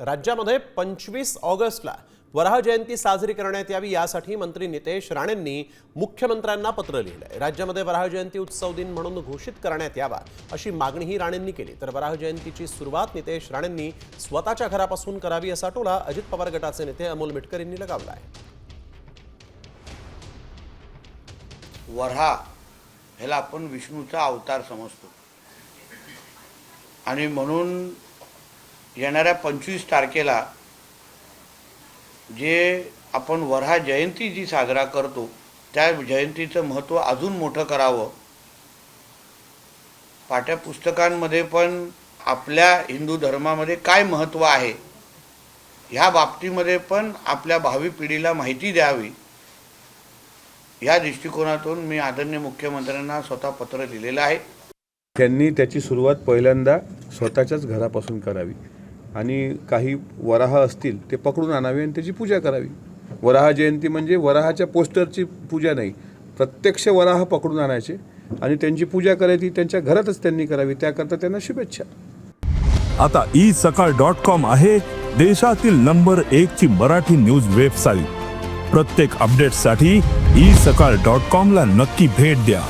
राज्यामध्ये पंचवीस ऑगस्टला वराह जयंती साजरी करण्यात यावी यासाठी मंत्री नितेश राणेंनी मुख्यमंत्र्यांना पत्र लिहिलंय. राज्यामध्ये वराह जयंती उत्सव दिन म्हणून घोषित करण्यात यावा अशी मागणीही राणेंनी केली. तर वराह जयंतीची सुरुवात नितेश राणेंनी स्वतःच्या घरापासून करावी असा टोला अजित पवार गटाचे नेते अमोल मिटकर यांनी लगावला आहे वऱ्हा ह्याला आपण विष्णूचा अवतार समजतो. आणि म्हणून येणाऱ्या पंचवीस तारखेला जे आपण वरहा जयंती जी साजरा करतो त्या जयंतीचं महत्त्व अजून मोठं करावं. पाठ्यपुस्तकांमध्ये पण आपल्या हिंदू धर्मामध्ये काय महत्त्व आहे ह्या बाबतीमध्ये पण आपल्या भावी पिढीला माहिती द्यावी. या दृष्टिकोनातून मी आदरणीय मुख्यमंत्र्यांना स्वतः पत्र लिहिलेलं आहे. त्यांनी त्याची सुरुवात पहिल्यांदा स्वतःच्याच घरापासून करावी. आणि काही वराह असतील ते पकडून आणावे आणि त्याची पूजा करावी. वराह जयंती म्हणजे वराहाच्या पोस्टरची पूजा नाही. प्रत्यक्ष वराह पकडून आणायचे आणि त्यांची पूजा करायची त्यांच्या घरातच त्यांनी करावी त्याकरता त्यांना शुभेच्छा. आता ई सकाळ डॉट कॉम आहे देशातील नंबर एक ची मराठी न्यूज वेबसाईट. प्रत्येक अपडेटसाठी ई सकाळ डॉट कॉम ला नक्की भेट द्या.